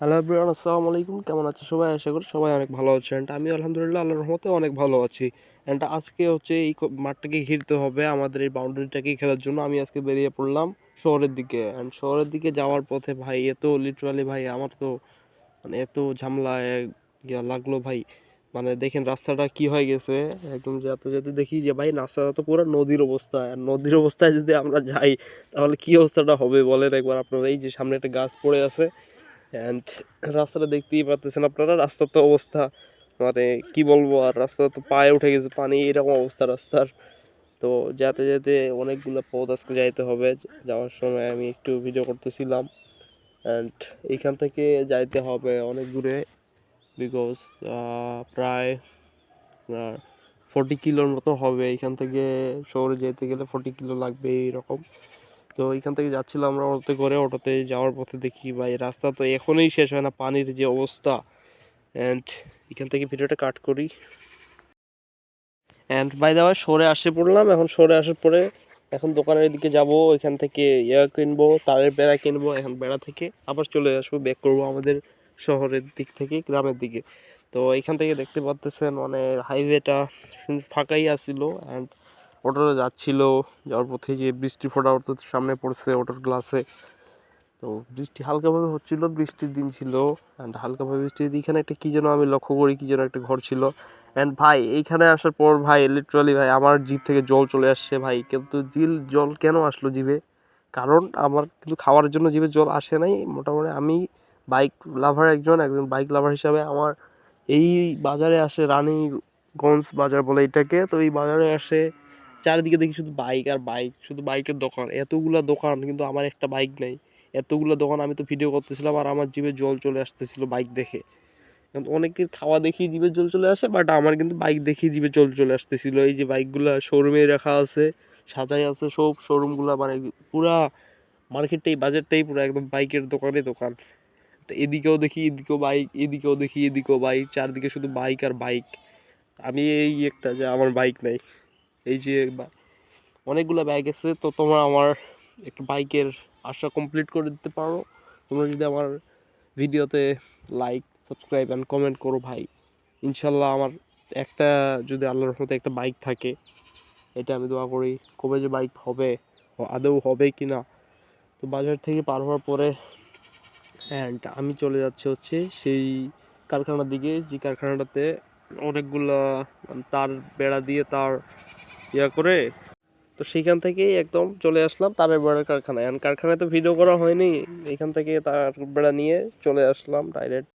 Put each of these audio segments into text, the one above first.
Hello everyone আসসালামু আলাইকুম। কেমন আছে সবাই? আশা করি সবাই অনেক ভালো আছে অ্যান্ড আমি আলহামদুলিল্লাহ, আল্লাহর রহমতে অনেক ভালো আছি। অ্যান্ড আজকে হচ্ছে এই মাঠটাকে ঘিরতে হবে আমাদের এই বাউন্ডারিটাকে খেলার জন্য। আমি আজকে বেরিয়ে পড়লাম শহরের দিকে। অ্যান্ড শহরের দিকে যাওয়ার পথে ভাই, এত লিটারালি ভাই, আমার তো মানে এত ঝামেলা লাগল ভাই। মানে দেখেন রাস্তাটা কি হয়ে গেছে, একদম যেতে যেতে দেখি যে ভাই, রাস্তাটা তো পুরো নদীর অবস্থা। আর নদীর অবস্থায় যদি আমরা যাই, তাহলে কি অবস্থাটা হবে বলেন একবার আপনারা। এই যে সামনে একটা গাছ পড়ে আছে অ্যান্ড রাস্তাটা দেখতেই পাচ্ছেন আপনারা, রাস্তার তো অবস্থা মানে কি বলব আর রাস্তা তো পায়ে উঠে গেছে, পানি এরকম অবস্থা রাস্তার। তো যেতে যেতে অনেকগুলো পথ আজকে যাইতে হবে, যাওয়ার সময় আমি একটু ভিডিও করতেছিলাম। অ্যান্ড এইখান থেকে যাইতে হবে অনেক দূরে বিকজ প্রায় ফর্টি কিলোর মতো হবে। এখান থেকে শহরে যেতে গেলে ফর্টি কিলো লাগবে এইরকম তো এখান থেকে যাচ্ছিলাম আমরা অটোতে করে, অটোতে যাওয়ার পথে দেখি, ভাই, রাস্তা তো এখনই শেষ হয় না, পানির যে অবস্থা। অ্যান্ড এখান থেকে ভিডিওটা কাট করি। অ্যান্ড বাই দা সরে আসে পড়লাম। এখন সরে আসার পরে এখন দোকানের দিকে যাব, এখান থেকে ইয়া কিনবো, তারের বেড়া কিনবো, এখন বেড়া থেকে আবার চলে আসব ব্যাক করব আমাদের শহরের দিক থেকে, গ্রামের দিকে। তো এখান থেকে দেখতে পাচ্তেছেন মানে হাইওয়েটা ফাঁকাই আসছিল অ্যান্ড অটোটা যাচ্ছিল, যাওয়ার পথে যে বৃষ্টি ফোটা অটোর সামনে পড়ছে অটোর গ্লাসে তো বৃষ্টি হালকাভাবে হচ্ছিল, বৃষ্টির দিন ছিল অ্যান্ড হালকাভাবে বৃষ্টির দিন। এখানে একটা কী যেন আমি লক্ষ্য করি, কী যেন একটা ঘর ছিল। অ্যান্ড ভাই, এইখানে আসার পর ভাই লিটারালি ভাই, আমার জিভ থেকে জল চলে আসছে ভাই। কিন্তু জিল, জল কেন আসলো জিভে? কারণ আমার কিন্তু খাওয়ার জন্য জিভে জল আসে নাই। মোটামুটি আমি বাইক লাভার একজন একজন বাইক লাভার হিসাবে আমার এই বাজারে আসে রানীগঞ্জ বাজার বলে এটাকে। তো এই বাজারে আসে চারিদিকে দেখি শুধু বাইক আর বাইক শুধু বাইকের দোকান। এতগুলা দোকান, কিন্তু আমার একটা বাইক নেই। এতগুলো দোকান আমি তো ভিডিও করতেছিলাম আর আমার জিভে জল চলে আসতেছিল বাইক দেখে। অনেকের খাওয়া দেখি জিভে জল চলে আসে বাট আমার কিন্তু বাইক দেখি জিভে জল চলে আসতেছিল। এই যে বাইকগুলা শোরুমে রাখা আছে, সাজাই আছে সব শোরুমগুলা মানে পুরা মার্কেটটাই বাজারটাই পুরো একদম বাইকের দোকানে দোকান। এদিকেও দেখি, এদিকেও বাইক এদিকেও দেখি, এদিকেও বাইক চারদিকে শুধু বাইক আর বাইক আমি এই একটা যে আমার বাইক নাই। এই যে অনেকগুলো বাইক আছে, তো তোমরা আমার একটা বাইকের আশা কমপ্লিট করে দিতে পারো। তোমরা যদি আমার ভিডিওতে লাইক সাবস্ক্রাইব অ্যান্ড কমেন্ট করো ভাই, ইনশাল্লাহ আমার একটা যদি আল্লাহর রহমতে একটা বাইক থাকে, এটা আমি দোয়া করি, কবে যে বাইক হবে আদৌ হবে কি না তো বাজার থেকে পার হওয়ার পরে অ্যান্ড আমি চলে যাচ্ছি হচ্ছে সেই কারখানার দিকে, যে কারখানাটাতে অনেকগুলা মানে তার বেড়া দিয়ে তার ইয়া করে। তো সেইখান থেকেই একদম চলে আসলাম তারের বেড়ার কারখানায়। আর কারখানায় তো ভিডিও করা হয়নি। এখান থেকে তার বেড়া নিয়ে চলে আসলাম ডাইরেক্ট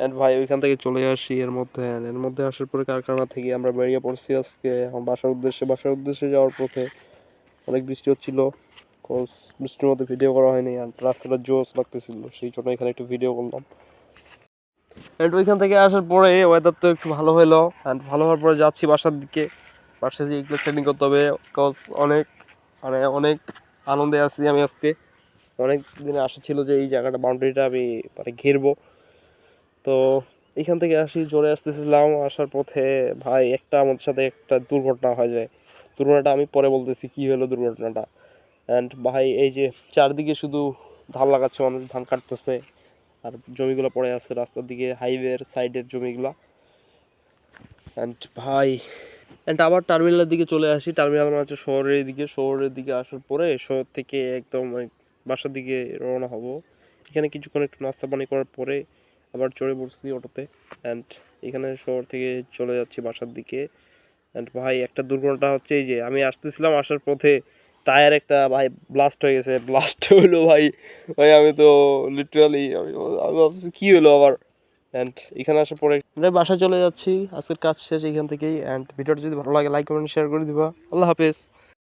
অ্যান্ড ভাই, ওইখান থেকে চলে আসি এর মধ্যে। এর মধ্যে আসার পরে কারখানা থেকে আমরা বেরিয়ে পড়ছি আজকে। আমার বাসার উদ্দেশ্যে বাসার উদ্দেশ্যে যাওয়ার পথে অনেক বৃষ্টি হচ্ছিল। কজ বৃষ্টির মধ্যে ভিডিও করা হয়নি আর রাস্তাটা জোস লাগতেছিল। সেই জন্য এখানে একটু ভিডিও করলাম। অ্যান্ড ওইখান থেকে আসার পরে ওয়েদার তো একটু ভালো হলো। অ্যান্ড ভালো হওয়ার পরে যাচ্ছি বাসার দিকে। বাসায় যে এগুলো সেটিং করতে হবে কজ অনেক মানে অনেক আনন্দে আছি আমি আজকে। অনেক দিনে আশা ছিল যে এই জায়গাটা বাউন্ডারিটা আমি মানে ঘিরবো। তো এখান থেকে আসি, জোরে আসতেছিলাম আসার পথে ভাই একটা আমাদের সাথে একটা দুর্ঘটনা হয়ে যায়। দুর্ঘটনাটা আমি পরে বলতেছি কী হলো দুর্ঘটনাটা। অ্যান্ড ভাই এই যে চারদিকে শুধু ধান লাগাচ্ছে, মানুষ ধান কাটতেছে, আর জমিগুলো পড়ে আছে, রাস্তার দিকে হাইওয়ের সাইডের জমিগুলা। অ্যান্ড ভাই অ্যান্ড আবার টার্মিনালের দিকে চলে আসি। টার্মিনাল মানে হচ্ছে শহরের দিকে শহরের দিকে আসার পরে শহর থেকে একদম মানে বাসার দিকে রওনা হব। এখানে কিছুক্ষণ একটু নাস্তা পানি করার পরে আবার চড়ে পড়ছি অটোতে। অ্যান্ড এখানে শহর থেকে চলে যাচ্ছি বাসার দিকে। অ্যান্ড ভাই, একটা দুর্ঘটনা হচ্ছে এই যে, আমি আসতেছিলাম আসার পথে টায়ার একটা ভাই ব্লাস্ট হয়ে গেছে। ব্লাস্ট হলো ভাই। ভাই, আমি তো লিটারালি আমি আমি ভাবছি কী হলো আবার? অ্যান্ড এখানে আসার পরে আমরা বাসায় চলে যাচ্ছি। আজকের কাজ শেষ এখান থেকেই। অ্যান্ড ভিডিওটা যদি ভালো লাগে লাইক কমেন্ট শেয়ার করে দিবা। আল্লাহ হাফেজ।